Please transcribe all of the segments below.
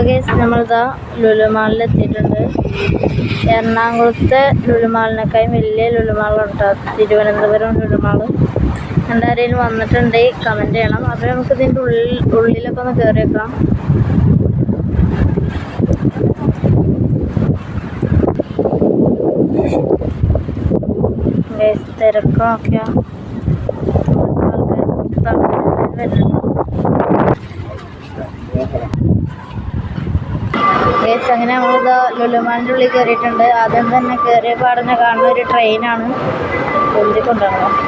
അപ്പോൾ കേസ് നമ്മളിതാ ലുലുമാളിൽ എത്തിയിട്ടുണ്ട് എറണാകുളത്തെ ലുലുമാളിനേക്കാളും വലിയ ലുലുമാളാണ് തിരുവനന്തപുരം ലുലുമാൾ എന്തായാലും വന്നിട്ടുണ്ട് കമന്റ് ചെയ്യണം അപ്പോൾ നമുക്ക് ഇതിന്റെ ഉള്ളിൽ ഉള്ളിലൊക്കെ ഒന്ന് കയറിയേക്കാം ഗൈസ് തിരക്ക് നോക്കിയാ ആൾക്കാർ വരുന്നുണ്ട് അങ്ങനെ നമ്മളിത് ലുലുമാലിന്റെ ഉള്ളിൽ കയറിയിട്ടുണ്ട് ആദ്യം തന്നെ കയറിയ പാടനെ കാണുന്ന ഒരു ട്രെയിനാണ് കൊണ്ടുപോകുന്നത്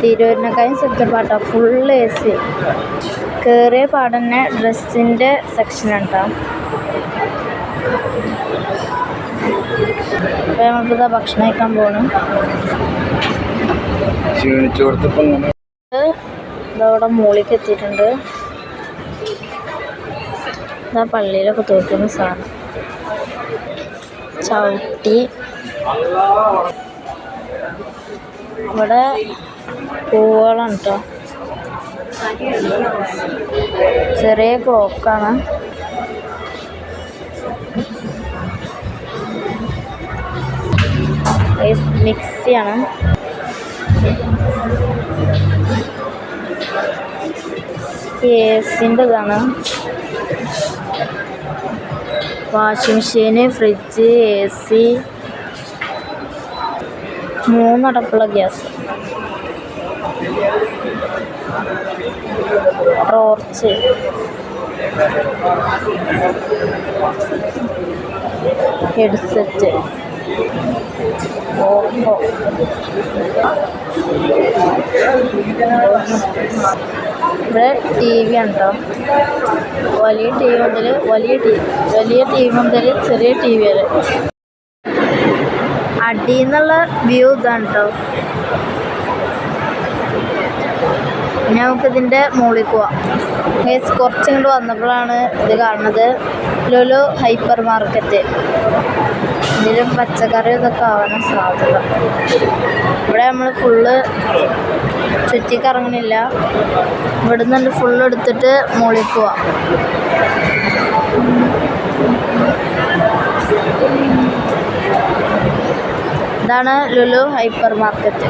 തിരൂരിനേക്കാളും സെറ്റപ്പാട്ടോ ഫുൾ എ സി കയറിയ പാടന്നെ ഡ്രസ്സിന്റെ സെക്ഷനാണ് കേട്ടോ അപ്പോൾ നമ്മളിതാ ഭക്ഷണം കഴിക്കാൻ പോകണം ക്ഷീണിച്ചു കൊടുത്തപ്പോൾ ഇതവിടെ മുകളിലേക്ക് എത്തിയിട്ടുണ്ട്. ഇതാ പള്ളിയിലൊക്കെ തോക്കുന്ന സാധനം. ചവിട്ടി. ഇവിടെ പൂവുകളാണ് കേട്ടോ ചെറിയ ക്ലോക്കാണ്. മിക്സിയാണ്. എസിന്റെ ഇതാണ് വാഷിംഗ് മെഷീന് ഫ്രിഡ്ജ് എ സി മൂന്നടപ്പുള്ള ഗ്യാസ്. Torch headset. ഓപ്പോ. ഇവിടെ ടി വി ഉണ്ടോ വലിയ ടി വി മുതൽ വലിയ ടി വലിയ ടി വി മുതൽ ചെറിയ ടി വി വരെ. അടിയിൽ നിന്നുള്ള വ്യൂ ഇതാണ് കേട്ടോ ഇനി നമുക്കിതിന്റെ മുകളിൽ പോവാം. ഗൈസ് കുറച്ചിങ്ങോട്ട് വന്നപ്പോഴാണ് ഇത് കാണുന്നത്. ലുലു ഹൈപ്പർ മാർക്കറ്റ് ഇതിലും പച്ചക്കറി ഇതൊക്കെ ആവാനും സാധ്യത. ഇവിടെ നമ്മൾ ഫുള്ള് ചുറ്റിക്കറങ്ങണില്ല ഇവിടെ നിന്ന് ഫുള്ള് എടുത്തിട്ട് മുകളിൽ പോവാം. ഇതാണ് ലുലു ഹൈപ്പർ മാർക്കറ്റ്.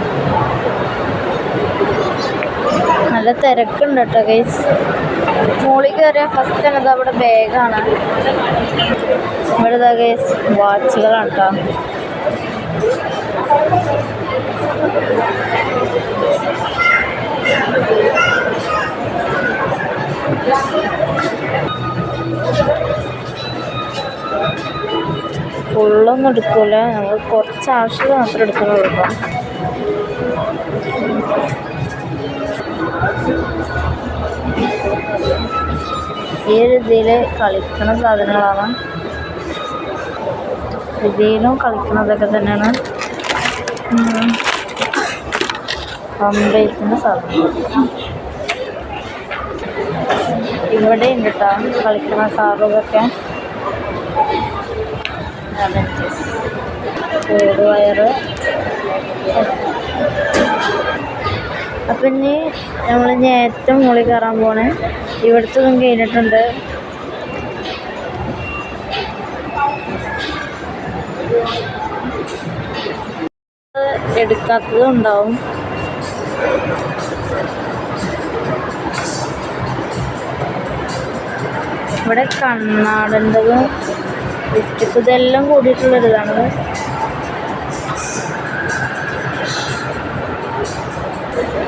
നല്ല തിരക്കുണ്ട് കേട്ടോ ഗൈസ് മുകളിൽ കയറിയ ഫസ്റ്റ് തന്നെ അവിടെ ബാഗാണ് ഇവിടെ ഗൈസ് വാച്ചുകളാണ് കേട്ടോ ഫുള്ളൊന്നും എടുക്കൂല. ഞങ്ങൾ കുറച്ച് ആവശ്യം മാത്രം എടുക്കുന്നുള്ളൂ ഈ രീതിയിൽ കളിക്കുന്ന സാധനങ്ങളാണ്. ഇതിലും കളിക്കുന്നതൊക്കെ തന്നെയാണ്. പമ്പേസിന്റെ സാധനങ്ങൾ ഇവിടെ ഉണ്ട് കേട്ടോ കളിക്കണ കോഡ് വയറ് അപ്പം ഇനി നമ്മൾ ഏറ്റവും മുകളിൽ കയറാൻ പോണേ. ഇവിടുത്തതും കഴിഞ്ഞിട്ടുണ്ട്. എടുക്കാത്തതും ഉണ്ടാവും. ഇവിടെ കണ്ണാടന്റെതും ലിപ്സ്റ്റിക്ക് ഇതെല്ലാം കൂടിയിട്ടുള്ളൊരിതാണ്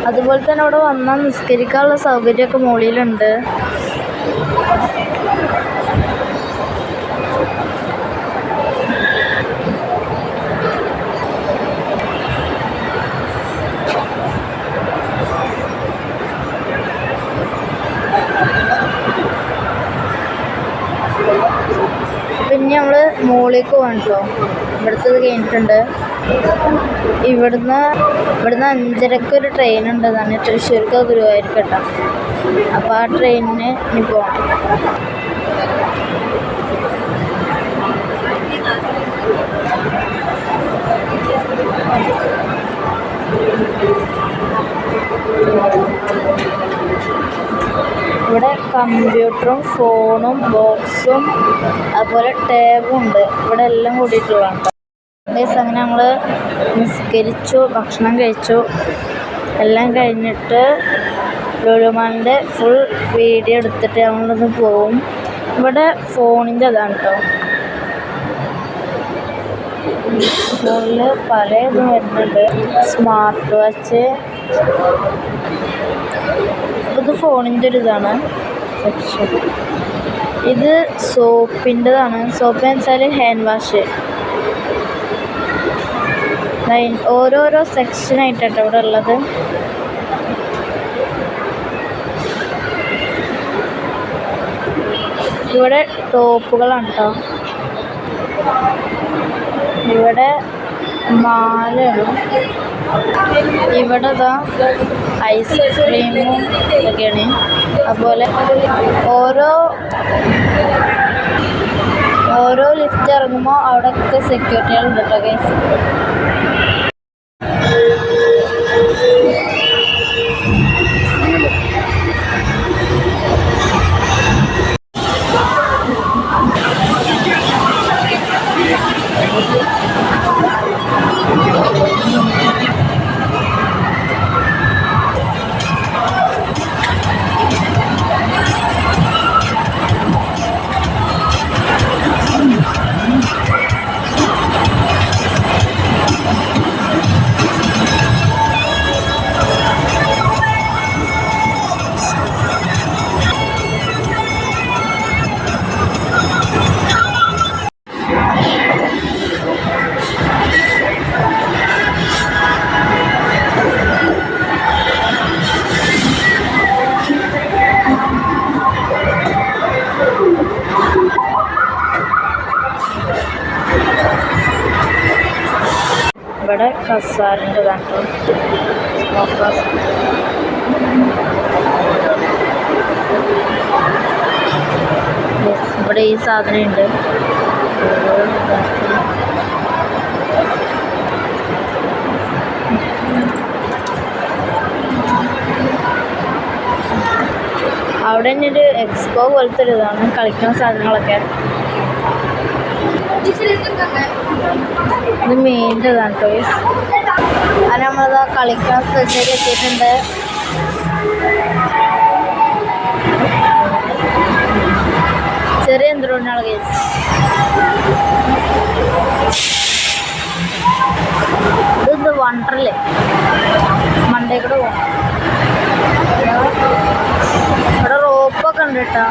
അതുപോലെ തന്നെ അവിടെ വന്നാൽ നിസ്കരിക്കാനുള്ള സൗകര്യമൊക്കെ മുകളിലുണ്ട് പിന്നെ നമ്മൾ മുകളിലേക്ക് പോകണം കേട്ടോ ഇവിടുത്തത് കഴിഞ്ഞിട്ടുണ്ട്. ഇവിടുന്ന് ഇവിടുന്ന് അഞ്ചരക്ക് ഒരു ട്രെയിൻ ഉണ്ട്. തന്നെ തൃശ്ശൂർക്ക് ഗുരുവായൂർക്ക് കേട്ടോ അപ്പോൾ ആ ട്രെയിനിന് ഇനി പോകണം കമ്പ്യൂട്ടറും ഫോണും ബോക്സും അതുപോലെ ടേബും ഉണ്ട്. ഇവിടെ എല്ലാം കൂടിയിട്ടുള്ളതാണ് ഗൈസ് അങ്ങനെ ഞങ്ങൾ നിസ്കരിച്ചു ഭക്ഷണം കഴിച്ചു. എല്ലാം കഴിഞ്ഞിട്ട് ലുലുമാലിന്റെ ഫുൾ വീഡിയോ എടുത്തിട്ട് ഞങ്ങളൊന്ന് പോവും. ഇവിടെ ഫോണിന്റെ അതാണ് കേട്ടോ ഫോണിൽ പല ഇതും വരുന്നുണ്ട്. Smart watch. ഇത് ഫോണിന്റെ ഒരു ഇതാണ്. സെക്ഷൻ ഇത് സോപ്പിന്റെതാണ്. സോപ്പ് എന്ന് വെച്ചാൽ ഹാൻഡ് വാഷ് ഓരോരോ സെക്ഷനായിട്ടാണ് ഇവിടെ ഉള്ളത്. ഇവിടെ ടോപ്പുകളാണ് കേട്ടോ ഇവിടെ മാലയാണ് ഇവിടെ ഇതാ ഐസ്ക്രീമും ഇതൊക്കെയാണ്. അതുപോലെ ഓരോ ഓരോ ലിഫ്റ്റ് ഇറങ്ങുമ്പോൾ അവിടെയൊക്കെ സെക്യൂരിറ്റികളുണ്ട് കേട്ടോ ഗൈസ് ഇവിടെ ഹസാറിന്റെ കണ്ടു ഇവിടെ ഈ സാധനം ഉണ്ട് അവിടെ തന്നെ ഒരു എക്സ്പോ പോലത്തെ ഒരു ഇതാണ്. കളിക്കുന്ന സാധനങ്ങളൊക്കെ. ഇത് മെയിന്റെ ഇതാണ് ടോയ്സ് അത് നമ്മളത് കളിക്കുന്ന സ്ഥലത്തേക്ക് എത്തിയിട്ടുണ്ട്? ചെറിയ എന്തുകൊണ്ടാണ് കേസ് ഇത് വണ്ടറല്ലേ മണ്ടേ കൂടെ പോകണം ഇവിടെ റോപ്പൊക്കെ ഉണ്ട് കേട്ടോ.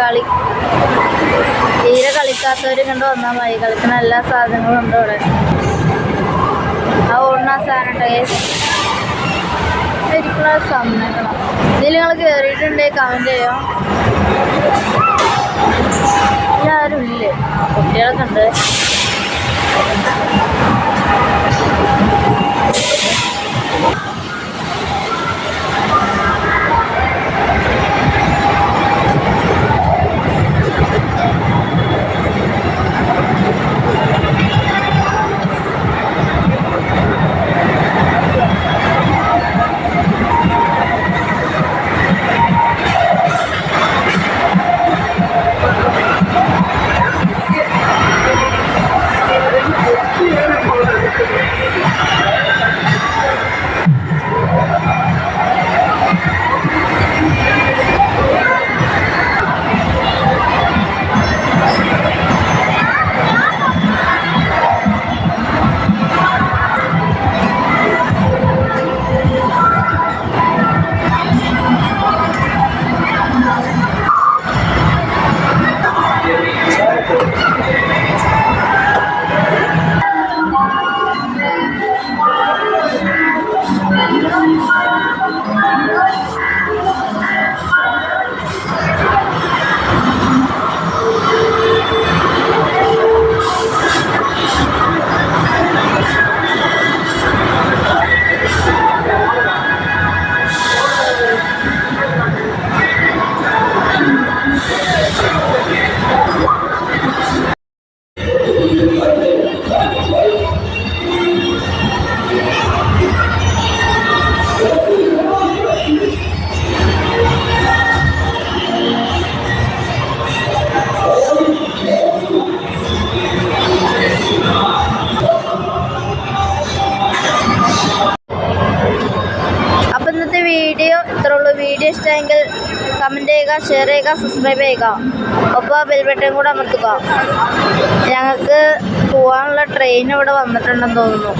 കളി. തീരെ കളിക്കാത്തവർ കണ്ട് വന്നാൽ മതി. കളിക്കുന്ന എല്ലാ സാധനങ്ങളും ഉണ്ട് ഇവിടെ. ആ ഓടുന്ന സാധനം ശരിക്കുള്ള സമയങ്ങളാണ് ഇതിൽ നിങ്ങൾ കയറിയിട്ടുണ്ടെങ്കിൽ കമന്റ് ചെയ്യോ? ആരും ഇല്ലേ? കുട്ടികളൊക്കെ ഉണ്ട്. വീഡിയോ ഇത്രയുള്ളൂ വീഡിയോ ഇഷ്ടമെങ്കിൽ കമന്റ് ചെയ്യുക ഷെയർ ചെയ്യുക സബ്സ്ക്രൈബ് ചെയ്യുക. ഒപ്പം ബെൽ ബട്ടൺ കൂടെ അമർത്തുക. ഞങ്ങൾക്ക് പോകാനുള്ള ട്രെയിൻ ഇവിടെ വന്നിട്ടുണ്ടെന്ന് തോന്നുന്നു.